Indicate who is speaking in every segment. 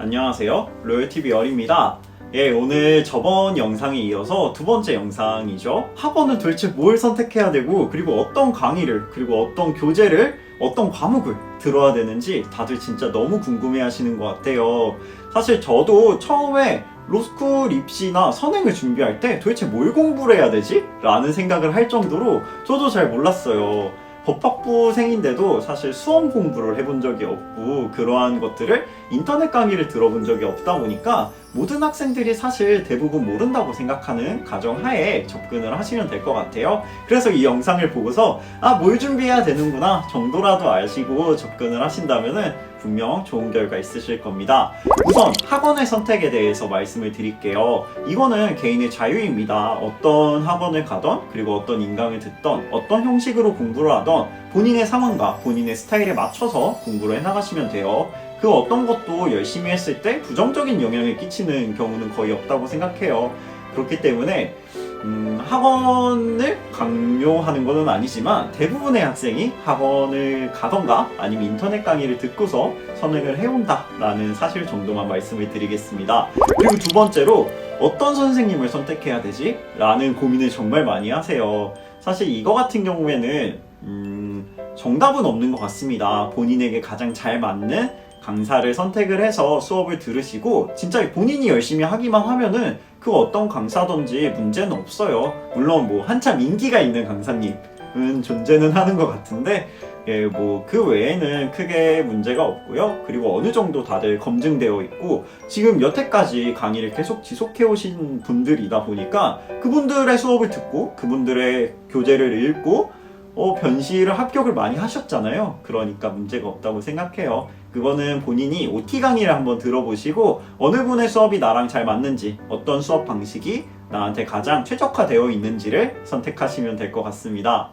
Speaker 1: 안녕하세요. 로열TV 열입니다. 예, 오늘 저번 영상에 이어서 두 번째 영상이죠. 학원은 도대체 뭘 선택해야 되고, 그리고 어떤 강의를, 그리고 어떤 교재를, 어떤 과목을 들어야 되는지 다들 진짜 너무 궁금해 하시는 것 같아요. 사실 저도 처음에 로스쿨 입시나 선행을 준비할 때 도대체 뭘 공부를 해야 되지? 라는 생각을 할 정도로 저도 잘 몰랐어요. 법학부생인데도 사실 수험 공부를 해본 적이 없고 그러한 것들을 인터넷 강의를 들어본 적이 없다 보니까 모든 학생들이 사실 대부분 모른다고 생각하는 가정하에 접근을 하시면 될 것 같아요. 그래서 이 영상을 보고서 아, 뭘 준비해야 되는구나 정도라도 아시고 접근을 하신다면은 분명 좋은 결과 있으실 겁니다. 우선 학원의 선택에 대해서 말씀을 드릴게요. 이거는 개인의 자유입니다. 어떤 학원을 가던 그리고 어떤 인강을 듣던 어떤 형식으로 공부를 하던 본인의 상황과 본인의 스타일에 맞춰서 공부를 해나가시면 돼요. 그 어떤 것도 열심히 했을 때 부정적인 영향을 끼치는 경우는 거의 없다고 생각해요. 그렇기 때문에 음, 학원을 강요하는 것은 아니지만 대부분의 학생이 학원을 가던가 아니면 인터넷 강의를 듣고서 선행을 해온다라는 사실 정도만 말씀을 드리겠습니다. 그리고 두 번째로 어떤 선생님을 선택해야 되지? 라는 고민을 정말 많이 하세요. 사실 이거 같은 경우에는 음, 정답은 없는 것 같습니다. 본인에게 가장 잘 맞는 강사를 선택을 해서 수업을 들으시고 진짜 본인이 열심히 하기만 하면은 그 어떤 강사든지 문제는 없어요. 물론 뭐 한참 인기가 있는 강사님은 존재는 하는 것 같은데 예, 뭐 그 외에는 크게 문제가 없고요. 그리고 어느 정도 다들 검증되어 있고 지금 여태까지 강의를 계속 지속해 오신 분들이다 보니까 그분들의 수업을 듣고 그분들의 교재를 읽고 어, 변시를 합격을 많이 하셨잖아요. 그러니까 문제가 없다고 생각해요. 그거는 본인이 OT 강의를 한번 들어보시고 어느 분의 수업이 나랑 잘 맞는지 어떤 수업 방식이 나한테 가장 최적화되어 있는지를 선택하시면 될 것 같습니다.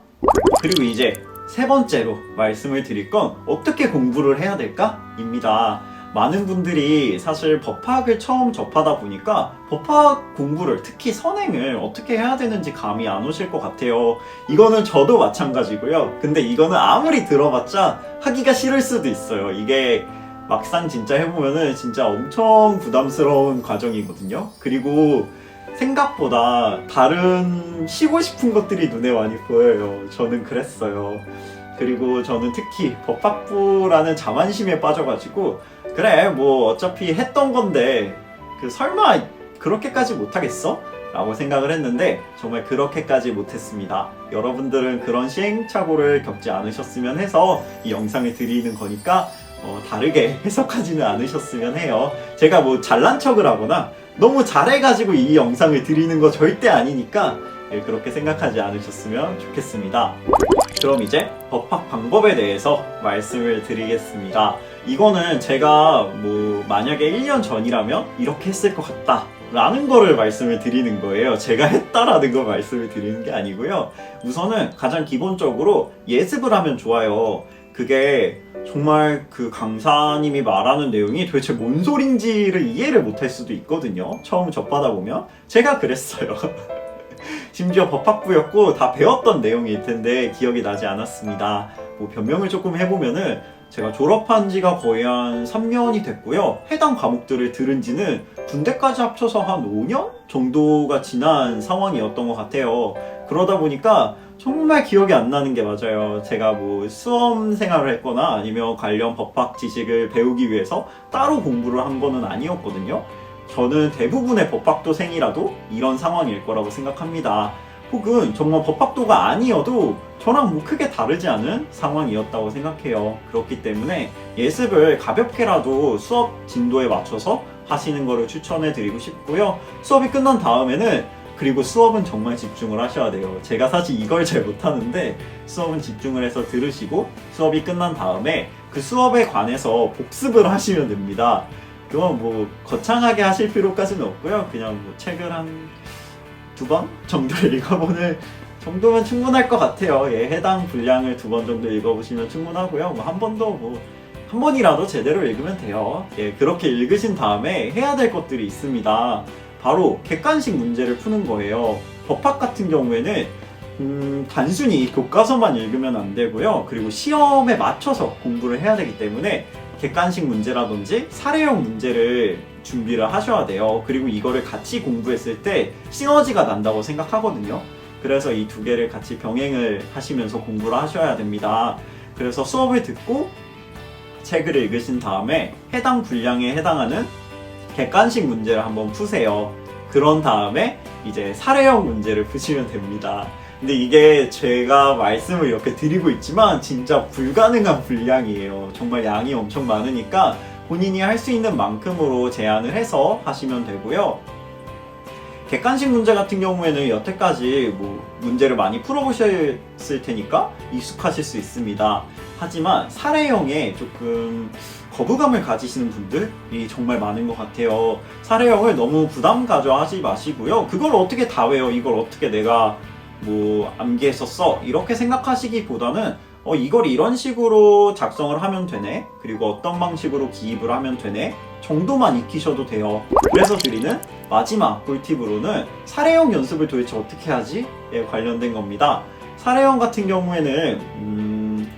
Speaker 1: 그리고 이제 세 번째로 말씀을 드릴 건 어떻게 공부를 해야 될까?입니다. 많은 분들이 사실 법학을 처음 접하다 보니까 법학 공부를 특히 선행을 어떻게 해야 되는지 감이 안 오실 것 같아요. 이거는 저도 마찬가지고요. 근데 이거는 아무리 들어봤자 하기가 싫을 수도 있어요. 이게 막상 진짜 해보면은 진짜 엄청 부담스러운 과정이거든요. 그리고 생각보다 다른 쉬고 싶은 것들이 눈에 많이 보여요. 저는 그랬어요. 그리고 저는 특히 법학부라는 자만심에 빠져가지고 그래 뭐 어차피 했던 건데 그 설마 그렇게까지 못하겠어? 라고 생각을 했는데 정말 그렇게까지 못했습니다. 여러분들은 그런 시행착오를 겪지 않으셨으면 해서 이 영상을 드리는 거니까 어, 다르게 해석하지는 않으셨으면 해요. 제가 뭐 잘난 척을 하거나 너무 잘해가지고 이 영상을 드리는 거 절대 아니니까 예, 그렇게 생각하지 않으셨으면 좋겠습니다. 그럼 이제 법학 방법에 대해서 말씀을 드리겠습니다. 이거는 제가 뭐 만약에 1년 전이라면 이렇게 했을 것 같다. 라는 거를 말씀을 드리는 거예요. 제가 했다라는 걸 말씀을 드리는 게 아니고요. 우선은 가장 기본적으로 예습을 하면 좋아요. 그게 정말 그 강사님이 말하는 내용이 도대체 뭔 소린지를 이해를 못할 수도 있거든요. 처음 접하다 보면. 제가 그랬어요. 심지어 법학부였고 다 배웠던 내용일 텐데 기억이 나지 않았습니다. 뭐 변명을 조금 해보면은 제가 졸업한 지가 거의 한 3년이 됐고요. 해당 과목들을 들은 지는 군대까지 합쳐서 한 5년 정도가 지난 상황이었던 것 같아요. 그러다 보니까 정말 기억이 안 나는 게 맞아요. 제가 뭐 수험 생활을 했거나 아니면 관련 법학 지식을 배우기 위해서 따로 공부를 한 거는 아니었거든요. 저는 대부분의 법학도생이라도 이런 상황일 거라고 생각합니다. 혹은 정말 법학도가 아니어도 저랑 뭐 크게 다르지 않은 상황이었다고 생각해요. 그렇기 때문에 예습을 가볍게라도 수업 진도에 맞춰서 하시는 거를 추천해 드리고 싶고요. 수업이 끝난 다음에는 그리고 수업은 정말 집중을 하셔야 돼요. 제가 사실 이걸 잘 못하는데 수업은 집중을 해서 들으시고 수업이 끝난 다음에 그 수업에 관해서 복습을 하시면 됩니다. 그건 뭐 거창하게 하실 필요까지는 없고요. 그냥 뭐 책을 한 두 번 정도 읽어보는 정도면 충분할 것 같아요. 예, 해당 분량을 두 번 정도 읽어보시면 충분하고요. 뭐 한 번도 뭐 한 번이라도 제대로 읽으면 돼요. 예, 그렇게 읽으신 다음에 해야 될 것들이 있습니다. 바로 객관식 문제를 푸는 거예요. 법학 같은 경우에는 음, 단순히 교과서만 읽으면 안 되고요. 그리고 시험에 맞춰서 공부를 해야 되기 때문에 객관식 문제라든지 사례형 문제를 준비를 하셔야 돼요. 그리고 이거를 같이 공부했을 때 시너지가 난다고 생각하거든요. 그래서 이 두 개를 같이 병행을 하시면서 공부를 하셔야 됩니다. 그래서 수업을 듣고 책을 읽으신 다음에 해당 분량에 해당하는 객관식 문제를 한번 푸세요. 그런 다음에 이제 사례형 문제를 푸시면 됩니다. 근데 이게 제가 말씀을 이렇게 드리고 있지만 진짜 불가능한 분량이에요. 정말 양이 엄청 많으니까 본인이 할 수 있는 만큼으로 제안을 해서 하시면 되고요. 객관식 문제 같은 경우에는 여태까지 뭐 문제를 많이 풀어보셨을 테니까 익숙하실 수 있습니다. 하지만 사례형에 조금 거부감을 가지시는 분들이 정말 많은 것 같아요. 사례형을 너무 부담 가져 하지 마시고요. 그걸 어떻게 다 외워? 이걸 어떻게 내가 뭐 암기했었어? 이렇게 생각하시기보다는 어, 이걸 이런 식으로 작성을 하면 되네. 그리고 어떤 방식으로 기입을 하면 되네. 정도만 익히셔도 돼요. 그래서 드리는 마지막 꿀팁으로는 사례형 연습을 도대체 어떻게 하지?에 관련된 겁니다. 사례형 같은 경우에는 음,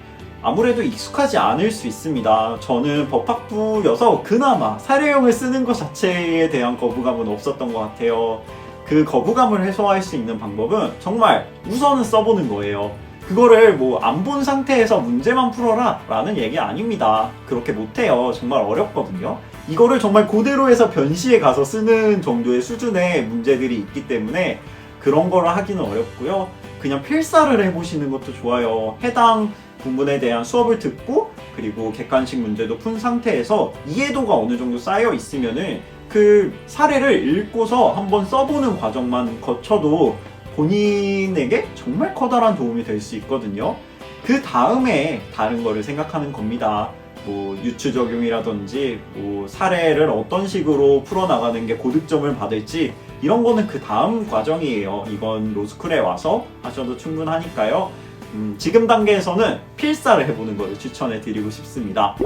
Speaker 1: 아무래도 익숙하지 않을 수 있습니다. 저는 법학부여서 그나마 사례형을 쓰는 것 자체에 대한 거부감은 없었던 것 같아요. 그 거부감을 해소할 수 있는 방법은 정말 우선은 써보는 거예요. 그거를 뭐 안 본 상태에서 문제만 풀어라 라는 얘기 아닙니다. 그렇게 못해요. 정말 어렵거든요. 이거를 정말 그대로 해서 변시에 가서 쓰는 정도의 수준의 문제들이 있기 때문에 그런 거를 하기는 어렵고요. 그냥 필사를 해보시는 것도 좋아요. 해당 부분에 대한 수업을 듣고 그리고 객관식 문제도 푼 상태에서 이해도가 어느 정도 쌓여 있으면은 그 사례를 읽고서 한번 써보는 과정만 거쳐도 본인에게 정말 커다란 도움이 될 수 있거든요. 그 다음에 다른 거를 생각하는 겁니다. 뭐 유추 적용이라든지 뭐 사례를 어떤 식으로 풀어나가는 게 고득점을 받을지 이런 거는 그 다음 과정이에요. 이건 로스쿨에 와서 하셔도 충분하니까요. 음, 지금 단계에서는 필사를 해보는 것을 추천해 드리고 싶습니다.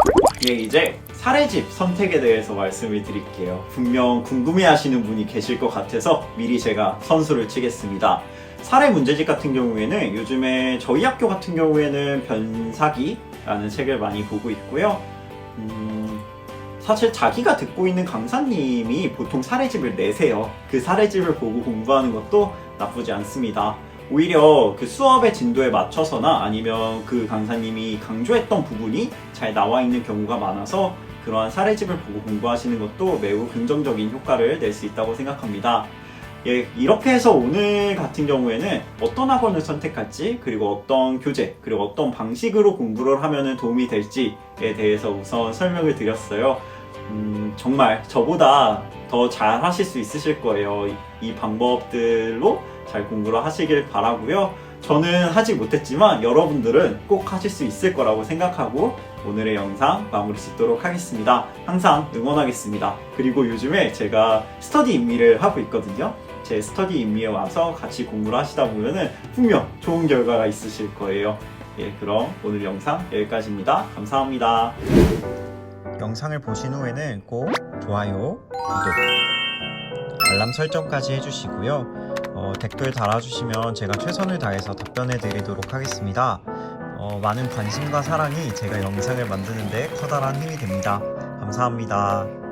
Speaker 1: 예, 이제 사례집 선택에 대해서 말씀을 드릴게요. 분명 궁금해 하시는 분이 계실 것 같아서 미리 제가 선수를 치겠습니다. 사례 문제집 같은 경우에는 요즘에 저희 학교 같은 경우에는 변사기라는 책을 많이 보고 있고요. 음, 사실 자기가 듣고 있는 강사님이 보통 사례집을 내세요. 그 사례집을 보고 공부하는 것도 나쁘지 않습니다. 오히려 그 수업의 진도에 맞춰서나 아니면 그 강사님이 강조했던 부분이 잘 나와 있는 경우가 많아서 그러한 사례집을 보고 공부하시는 것도 매우 긍정적인 효과를 낼 수 있다고 생각합니다. 예, 이렇게 해서 오늘 같은 경우에는 어떤 학원을 선택할지, 그리고 어떤 교재, 그리고 어떤 방식으로 공부를 하면 도움이 될지에 대해서 우선 설명을 드렸어요. 음, 정말 저보다 더 잘 하실 수 있으실 거예요. 이, 이 방법들로 잘 공부를 하시길 바라고요. 저는 하지 못했지만 여러분들은 꼭 하실 수 있을 거라고 생각하고 오늘의 영상 마무리 짓도록 하겠습니다. 항상 응원하겠습니다. 그리고 요즘에 제가 스터디 인미를 하고 있거든요. 제 스터디 인미에 와서 같이 공부를 하시다 보면은 분명 좋은 결과가 있으실 거예요. 예, 그럼 오늘 영상 여기까지입니다. 감사합니다.
Speaker 2: 영상을 보신 후에는 꼭 좋아요, 구독, 알람 설정까지 해주시고요. 어, 댓글 달아주시면 제가 최선을 다해서 답변해 드리도록 하겠습니다. 어, 많은 관심과 사랑이 제가 영상을 만드는데 커다란 힘이 됩니다. 감사합니다.